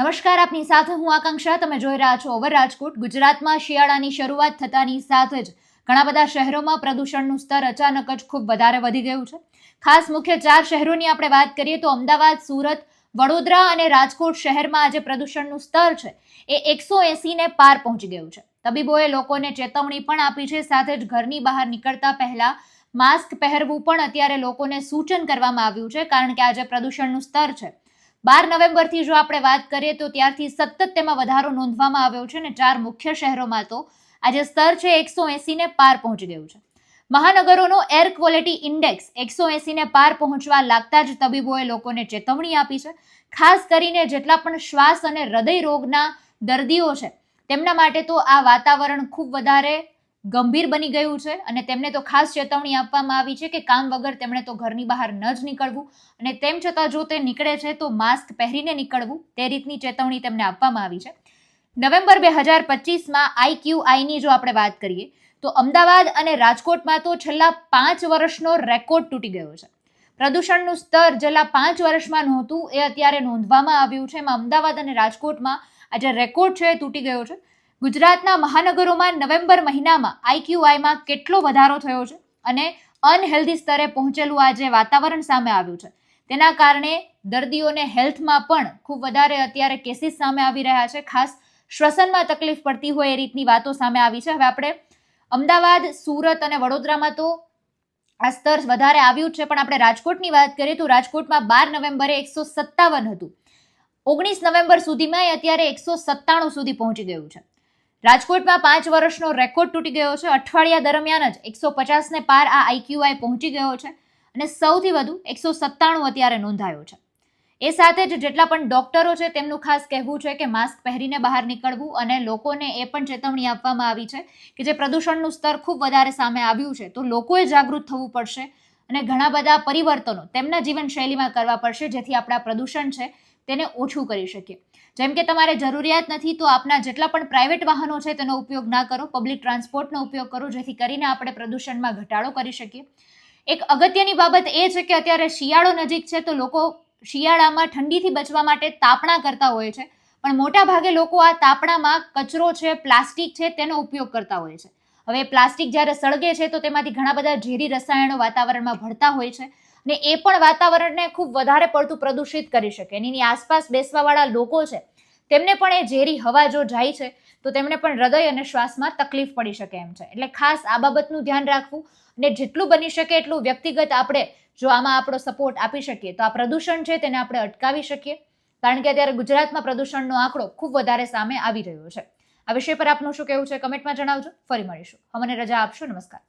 નમસ્કાર, આપની સાથે હું આકાંક્ષા. તમે જોઈ રહ્યા છો ઓવર રાજકોટ. ગુજરાતમાં શિયાળાની શરૂઆત થતાની સાથે જ ઘણા બધા શહેરોમાં પ્રદૂષણનું સ્તર અચાનક જ ખૂબ વધારે વધી ગયું છે. ખાસ મુખ્ય ચાર શહેરોની આપણે વાત કરીએ તો અમદાવાદ, સુરત, વડોદરા અને રાજકોટ શહેરમાં આજે પ્રદૂષણનું સ્તર છે એ એકસો એસીને પાર પહોંચી ગયું છે. તબીબોએ લોકોને ચેતવણી પણ આપી છે. સાથે જ ઘરની બહાર નીકળતા પહેલા માસ્ક પહેરવું પણ અત્યારે લોકોને સૂચન કરવામાં આવ્યું છે કારણ કે આજે પ્રદૂષણનું સ્તર છે. બાર નવેમ્બરથી જો આપણે વાત કરીએ તો ત્યારથી સતત તેમાં વધારો નોંધવામાં આવ્યો છે અને ચાર મુખ્ય શહેરોમાં તો આજે સ્તર છે એકસો એસીને પાર પહોંચી ગયું છે. મહાનગરોનો એર ક્વોલિટી ઇન્ડેક્સ એકસો એસીને પાર પહોંચવા લાગતા જ તબીબોએ લોકોને ચેતવણી આપી છે. ખાસ કરીને જેટલા પણ શ્વાસ અને હૃદય રોગના દર્દીઓ છે, તેમના માટે તો આ વાતાવરણ ખૂબ વધારે ગંભીર બની ગયું છે અને તેમને તો ખાસ ચેતવણી આપવામાં આવી છે કે કામ વગર તેમણે તો ઘરની બહાર ન જ નીકળવું. અને તેમ છતાં જો તે નીકળે છે, તો માસ્ક પહેરીને નીકળવું તે રીતની ચેતવણી તેમને આપવામાં આવી છે. નવેમ્બર બે હજાર પચીસમાં આઈક્યુઆઈની જો આપણે વાત કરીએ, તો અમદાવાદ અને રાજકોટમાં તો છેલ્લા પાંચ વર્ષનો રેકોર્ડ તૂટી ગયો છે. પ્રદૂષણનું સ્તર છેલ્લા પાંચ વર્ષમાં નહોતું એ અત્યારે નોંધવામાં આવ્યું છે. એમાં અમદાવાદ અને રાજકોટમાં આ જે રેકોર્ડ છે એ તૂટી ગયો છે. ગુજરાતના મહાનગરોમાં નવેમ્બર મહિનામાં આઈક્યુઆઈમાં કેટલો વધારો થયો છે અને અનહેલ્ધી સ્તરે પહોંચેલું આ જે વાતાવરણ સામે આવ્યું છે, તેના કારણે દર્દીઓને હેલ્થમાં પણ ખૂબ વધારે અત્યારે કેસીસ સામે આવી રહ્યા છે. ખાસ શ્વસનમાં તકલીફ પડતી હોય એ રીતની વાતો સામે આવી છે. હવે આપણે અમદાવાદ, સુરત અને વડોદરામાં તો આ સ્તર વધારે આવ્યું છે. પણ આપણે રાજકોટની વાત કરીએ તો રાજકોટમાં બાર નવેમ્બરે એકસો સત્તાવન હતું. ઓગણીસ નવેમ્બર સુધીમાં એ અત્યારે એકસો સત્તાણું સુધી પહોંચી ગયું છે. રાજકોટમાં પાંચ વર્ષનો રેકોર્ડ તૂટી ગયો છે. અઠવાડિયા દરમિયાન જ એકસો પચાસને પાર આ આઈક્યુઆઈ પહોંચી ગયો છે અને સૌથી વધુ એકસો સત્તાણું અત્યારે નોંધાયો છે. એ સાથે જ જેટલા પણ ડોક્ટરો છે તેમનું ખાસ કહેવું છે કે માસ્ક પહેરીને બહાર નીકળવું અને લોકોને એ પણ ચેતવણી આપવામાં આવી છે કે જે પ્રદૂષણનું સ્તર ખૂબ વધારે સામે આવ્યું છે તો લોકોએ જાગૃત થવું પડશે અને ઘણા બધા પરિવર્તનો તેમના જીવનશૈલીમાં કરવા પડશે જેથી આપણા પ્રદૂષણ છે તેને ઓછું કરી શકીએ. જેમ કે તમારે જરૂરિયાત નથી તો આપના જેટલા પણ પ્રાઇવેટ વાહનો છે તેનો ઉપયોગ ના કરો. પબ્લિક ટ્રાન્સપોર્ટનો ઉપયોગ કરો, જેથી કરીને આપણે પ્રદૂષણમાં ઘટાડો કરી શકીએ. એક અગત્યની બાબત એ છે કે અત્યારે શિયાળો નજીક છે તો લોકો શિયાળામાં ઠંડીથી બચવા માટે તાપણા કરતા હોય છે. પણ મોટા ભાગે લોકો આ તાપણામાં કચરો છે, પ્લાસ્ટિક છે તેનો ઉપયોગ કરતા હોય છે. હવે પ્લાસ્ટિક જ્યારે સળગે છે તો તેમાંથી ઘણા બધા ઝેરી રસાયણો વાતાવરણમાં ભળતા હોય છે. અને એ પણ વાતાવરણને ખૂબ વધારે પડતું પ્રદૂષિત કરી શકે. એની આસપાસ બેસવાવાળા લોકો છે, તેમને પણ એ ઝેરી હવા જો જાય છે, તો તેમને પણ હૃદય અને શ્વાસમાં તકલીફ પડી શકે એમ છે. એટલે ખાસ આ બાબતનું ધ્યાન રાખવું અને જેટલું બની શકે એટલું વ્યક્તિગત આપણે જો આમાં આપણો સપોર્ટ આપી શકીએ, તો આ પ્રદૂષણ છે તેને આપણે અટકાવી શકીએ. કારણ કે અત્યારે ગુજરાતમાં પ્રદૂષણનો આંકડો ખૂબ વધારે સામે આવી રહ્યો છે. આ વિષય પર આપનું શું કહેવું છે, કમેન્ટમાં જણાવજો. ફરી મળીશું. અમને રજા આપશો. નમસ્કાર.